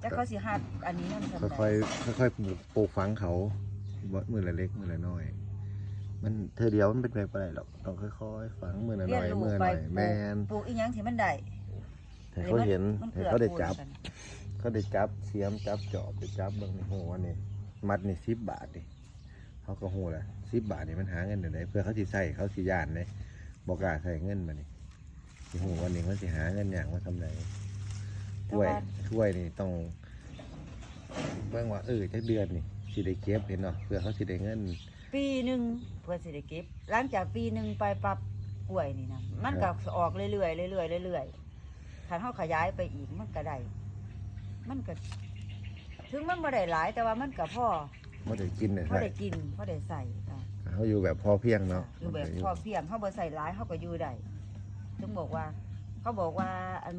แต่เขาสิหักอันนี้นั่นสำหรับค่อยๆค่อยๆปลูกปลูกฝังเขาบ่มือละเล็กมือละน้อย มันเธอเดียวมันเป็นไปบ่ได้หรอกต้องค่อยๆฝังมือละเรีน้ยนอยรู้มือละไปน้อยปลูแม่กนปลูกอีหยังที่มันได้ให้เขาเห็นมันให้เกลือเขาได้ปูนจับกันเขาได้จับเสียมจับจอบไปจับบางนี่โหอันนี้มัดนี่สิบบาทดิเขาก็โหละสิบบาทนี่มันหาเงินเดี๋ยวไหนเพื่อเขาสิใส่เขาสิย่านเลยบอกกล้าใส่เงินมานี่สิโหวันนี้เขาสิหาเงินอย่างมาทำไร ช่วยช่วยนี่ต้องเบิ่งว่าเออจักเดือนนี่สิได้เก็บเห็นเนาะเพื่อเขาสิได้เงิน ปีหนึ่งเพื่อสิได้เก็บ หลังจากปีหนึ่งไปปรับกล้วยนี่นะมันก็ออกเรื่อยๆเรื่อยๆเรื่อยๆถ้าเขาขยายไปอีกมันก็ได้มันก็ถึงมันบ่ได้หลายแต่ว่ามันก็พอไม่ได้กินเลยพอใช่ได้กินพอได้ใส่จ้ะเขาอยู่แบบพอเพียงเนาะอยู่แบบพอเพียงเขาบ่ใส่หลายเขาก็อยู่ได้ถึงบอกว่า เขาบอกว่าอัน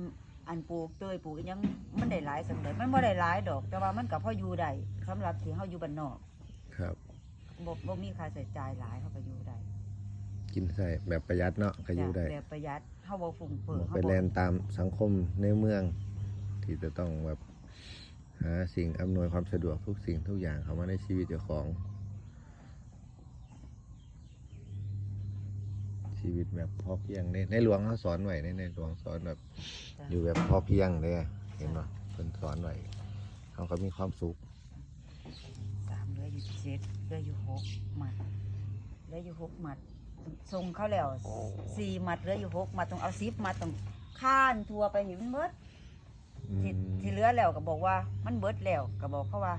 อันปลูกเตยปลูกอิหยังมันได้หลายสำเร็จมันบ่ได้หลายดอก แต่ว่ามันก็พออยู่ได้สำหรับที่เขาอยู่บ้านนอกครับ บ่บ่มีค่าใช้จ่ายหลายเขาก็อยู่ได้กินใส่แบบประหยัดเนาะก็อยู่ได้จ้ะแบบประหยัดเขาบ่ฟุ่มเฟือยบอกเขาไปบ่แลนตามสังคมในเมือง ที่จะต้องแบบหาสิ่งอำนวยความสะดวกทุกสิ่งทุกอย่างเข้ามาในชีวิตเจ้าของ ชีวิตแบบพอเพียงในในหลวงเขาสอนไว้ในในหลวงสอนแบบจ้ะอยู่แบบพอเพียงเลยเห็นไหมเพิ่นสอนไว้เขาก็มีความสุขสามเหลืออยู่เจ็ดเหลืออยู่หกหมัดเหลืออยู่หกหมัดส่งเขาแล้วสี่หมัดเหลืออยู่หกหมัดต้องเอาสิบหมัดต้องข้านทัวไปเห็นมันเบิดอืที่มที่เหลือแล้วก็บอกว่ามันเบิดแล้วก็บอกเขาว่า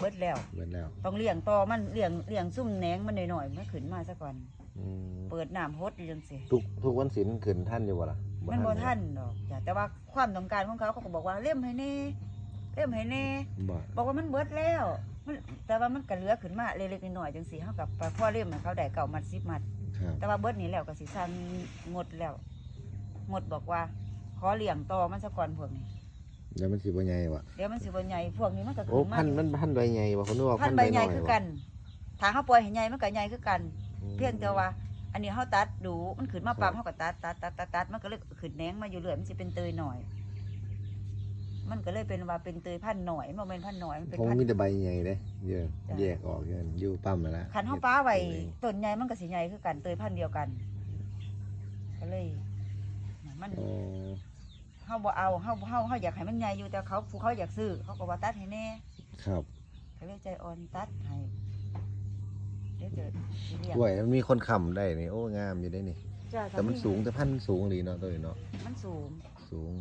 เบิดแล้ว เบิดแล้วต้องเลี้ยงต่อมันเลี้ยงเลี้ยงซุ่มแหนงมันหน่อยๆมันขึ้นมาซะก่อน อืมเปิดน้ำฮดอยู่จังสิทุกทุกวันศีลขึ้นท่านอยู่บ่ล่ะมันบ่ทันดอกจ้ะแต่ว่าความต้องการของเขาเขาก็บอกว่าเล่มให้แน่เล่มให้แน่ บ่บอกว่ามันเบิดแล้วมันแต่ว่ามันก็เหลือขึ้นมาเล็กๆน้อยๆจังสิเฮากับพ่อเล่มให้เขาได้เก่ามัดสิบมัด ครับแต่ว่าเบิดนี้แล้วก็สิสั่นงดแล้วงดบอกว่า ขอเลี้ยงต่อมันซะก่อนพวกนี้ แล้วมันสิบ่ใหญ่วะเดี๋ยวมันสิบ่ใหญ่พวกนี้มันก็โอ้ขึ้นมาพันธุ์มันพันธุ์ใบใหญ่บ่คนนึกว่าพัพันนธุ์ธุ์ใบใบใหญ่น้อยคือบ่กันถ้าเขาปล่อยให้ใหญ่มันก็ใหญ่คือกันอืมเพียงแต่ว่า อันนี้เขาตัดดูมันขึ้นมาปั๊บเขาก็ตัดตัดตัดตัดตัดมันก็เลยขึ้นแหนงมาอยู่เรื่อยมันจะเป็นเตยหน่อย มันก็เลยเป็นว่าเป็นเตยพันธุ์หน่อยมันเป็นพันธุ์หน่อยมันเป็นผมพันมีธุ์ แต่ใบใหญ่เด้เยอะจ้ะ แยกออกเยอะอยู่ปั๊มมาแล้วขันเขาป้าไว้ต้นใหญ่มันก็สีใหญ่คือกันเตยพันธุ์เดียวกัน ก็เลย มัน โอ้ เขาบ่เอาเขาเขาเขาอยากให้มันใหญ่อยู่แต่เขาผู้เขาอยากซื้อเขาก็ว่าตัดให้แน่ครับก็เลยใจอ่อนตัดให้เดี๋ยวจะเลี้ยงกล้วยมันมีคนค้ำได้นี่โอ้งามอยู่ได้นี่ จ้ะแต่มันสูงแต่พันธุ์สูงดีเนาะตัวนี้เนาะมันสูง สูง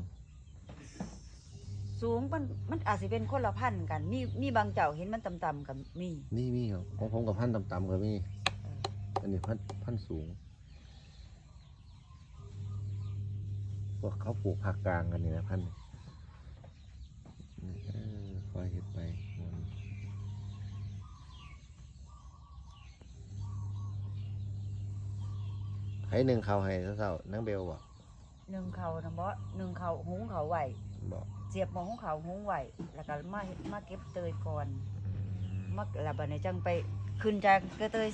สูงมันมันอาจจะเป็นคนละพันธุ์กัน มีมีบางเจ้าเห็นมันต่ำๆกับมี นี่มีครับของผมกับพันธุ์ต่ำๆก็มีอันนี้พันธุ์พันธุ์สูง พวกเขาปลูกภาคกลางกันนี่นะพันธุ์นี่เออคอยเห็ดไปให้หนึ่งเขาให้เศร้าๆนังเบลบอกหนึ่งเขานะบ่หนึ่งเขาหุงเขาไหวบอกเสียบหมอหุงเขาหุงไหวแล้วก็มาเฮ็ดมาเก็บเตยก่อนมาแล้วบัดนี้จังไปขึ้นจากเตย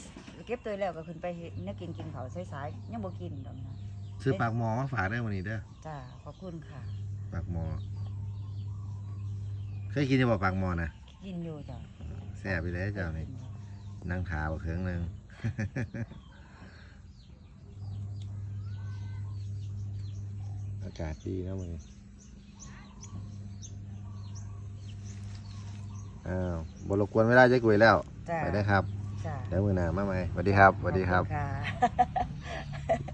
เก็บเตยแล้วก็ขึ้นไปเฮ็ดเนื้อกินกินเขาวสายๆยังบ่กินดอกนะ ซื้อปากหมอมาฝากได้วันนี้เด้อจ้าขอบคุณค่ะ ปากหมอ เคยกินจะบอกปากหมอนะกินอยู่จ้ะแซ่บไปเลยเจ้านี่นั่งขาบเครื่องหนึ่งอากาศดีนะมึงอ้าวบรบกวนไม่ได้เจ๊กุยแล้ว จ้าไปได้ครับ จ้าแล้วมือหนามาไหมสวัสดีครับสวัสดีครับ ขอณค่ะ